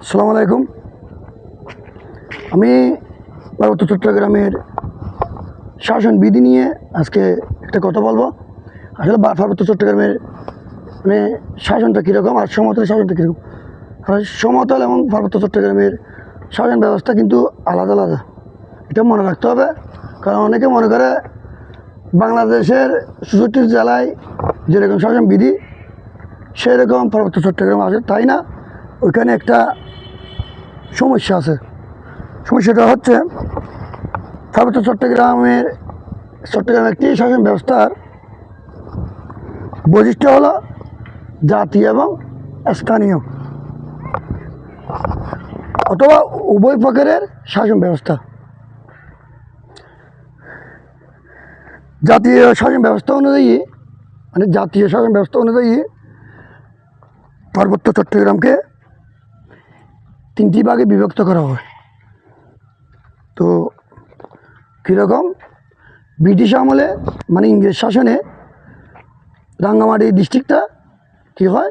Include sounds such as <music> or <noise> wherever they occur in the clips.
আসসালামু আলাইকুম। আমি পার্বত্য চট্টগ্রামের শাসন বিধি নিয়ে আজকে একটা কথা বলব। আসলে পার্বত্য চট্টগ্রামের মানে শাসনটা কীরকম আর সমতল শাসনটা কীরকম? আর সমতল এবং পার্বত্য চট্টগ্রামের শাসন ব্যবস্থা কিন্তু আলাদা আলাদা। এটা মনে রাখতে হবে। কারণ অনেকে মনে করে বাংলাদেশের চৌষট্টি জেলায় যেরকম শাসন বিধি, সেরকম পার্বত্য চট্টগ্রাম আছে, তাই না? ওইখানে একটা সমস্যা আছে। সমস্যাটা হচ্ছে পার্বত্য চট্টগ্রামের চট্টগ্রামের একটি শাসন ব্যবস্থার বৈশিষ্ট্য হলো জাতীয় এবং স্থানীয় অথবা উভয় প্রকারের শাসন ব্যবস্থা। জাতীয় শাসন ব্যবস্থা অনুযায়ী মানে জাতীয় শাসন ব্যবস্থা অনুযায়ী পার্বত্য চট্টগ্রামকে তিনটি ভাগে বিভক্ত করা হয়। তো কীরকম? ব্রিটিশ আমলে মানে ইংরেজ শাসনে রাঙ্গামাটি ডিস্ট্রিক্টটা কী হয়?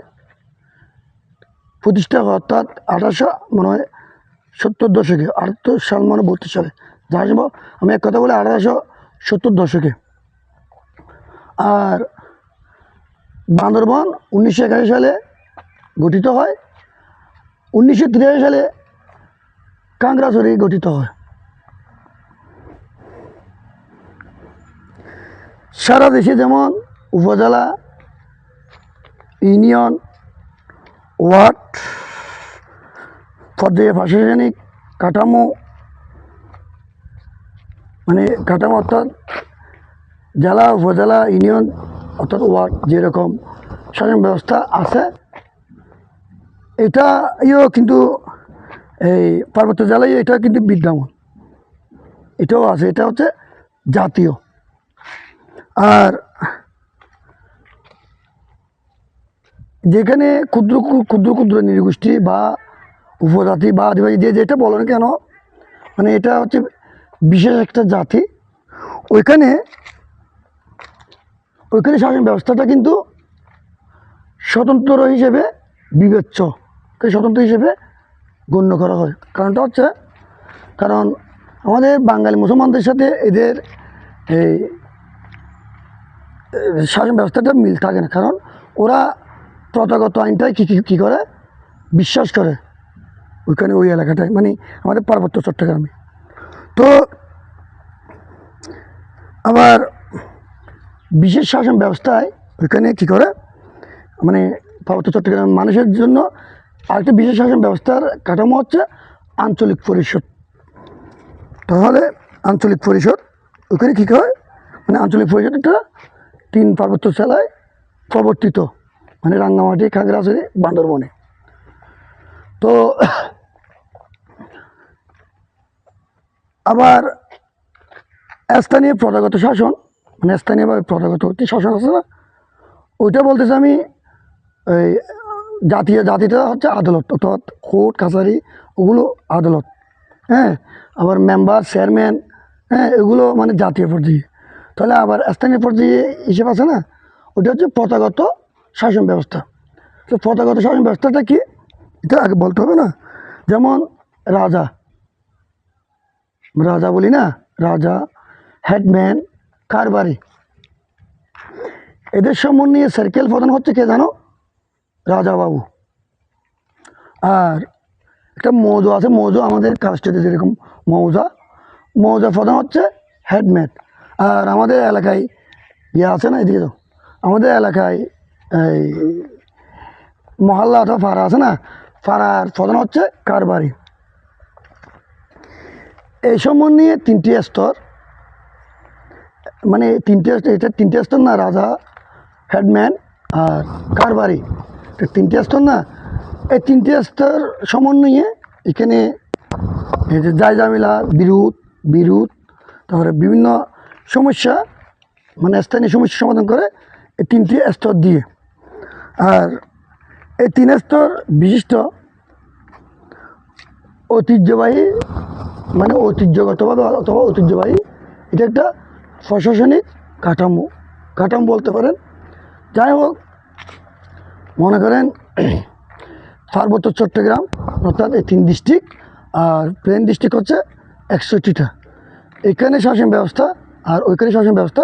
প্রতিষ্ঠা হয় অর্থাৎ আঠারোশো, মনে হয় সত্তর দশকে আটাত্তর সাল মানে বত্রিশ সালে। যা সম্ভব আমি এক কথা বলি, আঠারোশো সত্তর দশকে। আর বান্দরবন উনিশশো একাশি সালে গঠিত হয়। উনিশশো তিরাশি সালে কাংড়াছড়ি গঠিত হয়। সারা দেশে যেমন উপজেলা, ইউনিয়ন, ওয়ার্ড, পর্যায়ে প্রশাসনিক কাঠামো মানে কাঠামো অর্থাৎ জেলা, উপজেলা, ইউনিয়ন অর্থাৎ ওয়ার্ড যেরকম শাসন ব্যবস্থা আছে এটা কিন্তু এই পার্বত্য জেলায় এটা কিন্তু বিদ্যমান। এটাও আছে, এটা হচ্ছে জাতীয়। আর যেখানে ক্ষুদ্র ক্ষুদ্র ক্ষুদ্র নৃগোষ্ঠী বা উপজাতি বা আদিবাসী যে যেটা বলো না কেন মানে এটা হচ্ছে বিশেষ একটা জাতি। ওইখানে ওইখানে শাসন ব্যবস্থাটা কিন্তু স্বতন্ত্র হিসেবে বিবেচ্য। স্বতন্ত্র হিসেবে গণ্য করা হয়। কারণটা হচ্ছে, কারণ আমাদের বাঙালি মুসলমানদের সাথে এদের এই শাসন ব্যবস্থাটা মিল থাকে না। কারণ ওরা প্রথাগত আইনটাই কী, কী- কী করে? বিশ্বাস করে। ওইখানে ওই এলাকাটায় মানে আমাদের পার্বত্য চট্টগ্রামে। তো আবার বিশেষ শাসন ব্যবস্থায় ওইখানে কী করে? মানে পার্বত্য চট্টগ্রামের মানুষের জন্য আরেকটা বিশেষ শাসন ব্যবস্থার কাঠামো হচ্ছে আঞ্চলিক পরিষদ। তাহলে আঞ্চলিক পরিষদ, ওখানে কী হয়? মানে আঞ্চলিক পরিষদটা তিন পার্বত্য জেলায় প্রবর্তিত মানে রাঙ্গামাটি, খাগড়াছড়ি, বান্দরবনে। তো আবার স্থানীয় প্রথাগত শাসন মানে স্থানীয়ভাবে প্রথাগত শাসন আছে না, ওইটা বলতেছে আমি, এই জাতীয় জাতিটা হচ্ছে আদালত, অর্থাৎ কোর্ট, কাছারি, ওগুলো আদালত। হ্যাঁ আবার মেম্বার, চেয়ারম্যান হ্যাঁ এগুলো মানে জাতীয় পর্যায়ে। তাহলে আবার স্থানীয় পর্যায়ে হিসেব আছে না? ওটা হচ্ছে প্রথাগত শাসন ব্যবস্থা। তো প্রথাগত শাসন ব্যবস্থাটা কি? এটা আগে বলতে হবে না? যেমন রাজা। রাজা বলি না? রাজা, হেডম্যান, কারবারি। এদের সমন্বয়ে সার্কেল প্রধান হচ্ছে কে জানো? রাজা বাবু আর একটা মৌজা আছে, মৌজা আমাদের কাস্টেতে যেরকম মৌজা। মৌজা প্রধান হচ্ছে হেডম্যান আর আমাদের এলাকায় ইয়ে আছে না, এদিকে তো আমাদের এলাকায় এই মহল্লা অথবা পাড়া আছে না পাড়ার প্রধান হচ্ছে কারবারি। এই সম্বন্ধ নিয়ে তিনটি স্তর। মানে তিনটে, এটা তিনটে স্তর না, রাজা হেডম্যান আর কারবারি। তিনটে স্তর না? এই তিনটে স্তর সমন্বয়ে এখানে এই যে জায় জামিলা বিরোধ বিরোধ তারপরে বিভিন্ন সমস্যা মানে স্থানীয় সমস্যা সমাধান করে এই তিনটি স্তর দিয়ে। আর এই তিন স্তর বিশিষ্ট ঐতিহ্যবাহী মানে ঐতিহ্যগতভাবে অথবা ঐতিহ্যবাহী, এটা একটা প্রশাসনিক কাঠামো। কাঠামো বলতে পারেন। যাই হোক মনে করেন <clears throat> পার্বত্য চট্টগ্রাম, অর্থাৎ এই তিন ডিস্ট্রিক্ট আর প্লেন ডিস্ট্রিক্ট হচ্ছে একষট্টিটা। এখানে শাসন ব্যবস্থা আর ওইখানে শাসন ব্যবস্থা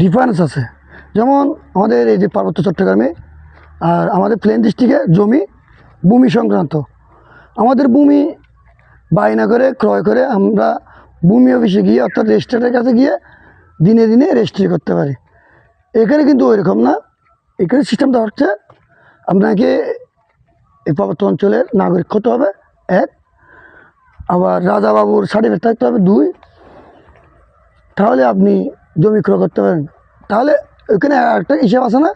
ডিফারেন্স আছে। যেমন আমাদের এই যে পার্বত্য চট্টগ্রামে, আর আমাদের প্লেন ডিস্ট্রিক্টে জমি, ভূমি সংক্রান্ত। আমাদের ভূমি বায়না করে, ক্রয় করে আমরা ভূমি অফিসে গিয়ে, অর্থাৎ রেজিস্ট্রেটের কাছে গিয়ে দিনে দিনে রেজিস্ট্রি করতে পারি। এখানে কিন্তু ওই রকম না। এখানে সিস্টেমটা হচ্ছে, আপনাকে এই পার্বত্য অঞ্চলের নাগরিক হতে হবে, এক। আবার রাজা বাবুর সার্টিফিকেট থাকতে হবে, দুই। তাহলে আপনি জমি ক্রয় করতে পারেন। তাহলে ওইখানে একটা হিসাব আছে না?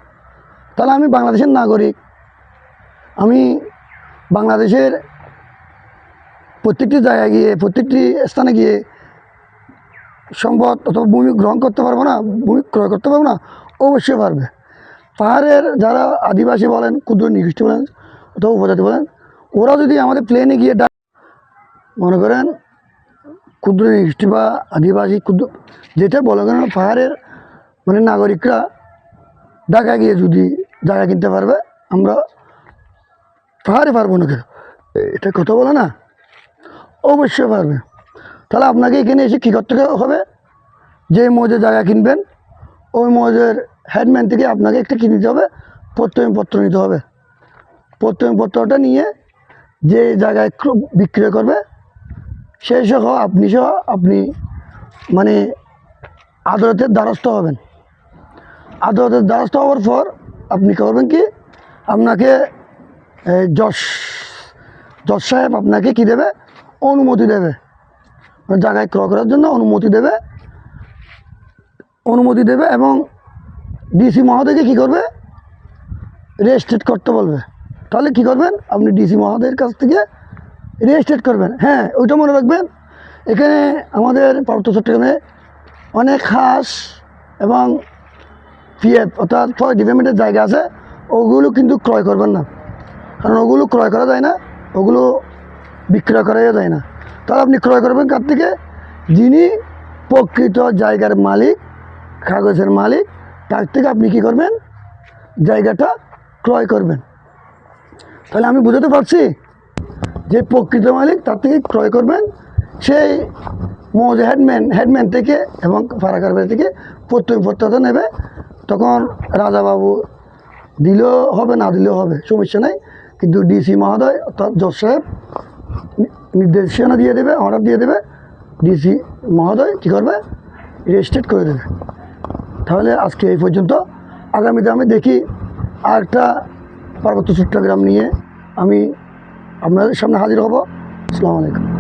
তাহলে আমি বাংলাদেশের নাগরিক। আমি বাংলাদেশের প্রত্যেকটি জায়গায় গিয়ে, প্রত্যেকটি স্থানে গিয়ে সম্পদ অথবা ভূমি গ্রহণ করতে পারব না, ভূমি ক্রয় করতে পারব না, অবশ্যই পারবে। পাহাড়ের যারা আদিবাসী বলেন, ক্ষুদ্র নিকৃষ্ট বলেন, অথবা উপজাতি বলেন, ওরা যদি আমাদের প্লেনে গিয়ে ডাক, মনে করেন, ক্ষুদ্র নিকৃষ্টি বা আদিবাসী ক্ষুদ্র, যেটা বলে, কেন পাহাড়ের মানে নাগরিকরা ঢাকা গিয়ে যদি জায়গা কিনতে পারবে, আমরা পাহাড়ে পারব না কেন? এটা কথা বলে না? অবশ্যই পারবে। তাহলে আপনাকে এখানে এসে কী করতে হবে? যে মৌজে জায়গা কিনবেন, ওই মৌজের হেডম্যান থেকে আপনাকে একটা কিনে দিতে হবে প্রত্যয়নপত্র নিতে হবে। প্রত্যয়নপত্রটা নিয়ে যে জায়গায় ক্র- বিক্রয় করবে সেই সহ আপনি সহ আপনি মানে আদালতের দ্বারস্থ হবেন। আদালতের দ্বারস্থ হওয়ার পর আপনি করবেন কি? আপনাকে জজ জজ সাহেব আপনাকে কি দেবে? অনুমতি দেবে। জায়গায় ক্রয় করার জন্য অনুমতি দেবে। অনুমতি দেবে এবং ডিসি মহোদয়কে কী করবে? রেজিস্ট্রেট করতে বলবে। তাহলে কি করবেন? আপনি ডিসি মহোদয়ের কাছ থেকে রেজিস্ট্রেট করবেন। হ্যাঁ ওইটা মনে রাখবেন। এখানে আমাদের পার্বত্য চট্টগ্রামে অনেক হাঁস এবং পিএফ, অর্থাৎ ফরেস্ট ডিপার্টমেন্টের জায়গা আছে। ওগুলো কিন্তু ক্রয় করবেন না। কারণ ওগুলো ক্রয় করা যায় না। ওগুলো বিক্রয় করা যায় না। তাহলে আপনি ক্রয় করবেন কার থেকে? যিনি প্রকৃত জায়গার মালিক, কাগজের মালিক তার থেকে আপনি কি করবেন? জায়গাটা ক্রয় করবেন। তাহলে আমি বুঝাতে পারছি যে প্রকৃত মালিক তার থেকে ক্রয় করবেন। সেই মৌজ হেডম্যান হেডম্যান থেকে এবং ফারাকারবাড়ি থেকে প্রত্যয়পত্রটা নেবে। তখন রাজাবাবু দিলেও হবে, না দিলেও হবে, সমস্যা নেই। কিন্তু ডিসি মহোদয় অর্থাৎ জজ সাহেব নির্দেশনা দিয়ে দেবে অর্ডার দিয়ে দেবে। ডিসি মহোদয় কী করবে? রেজিস্ট্রেট করে দেবে। তাহলে আজকে এই পর্যন্ত। আগামীতে আমি দেখি আর একটা পার্বত্য চট্টগ্রাম নিয়ে আমি আপনাদের সামনে হাজির হব। আসসালামু আলাইকুম।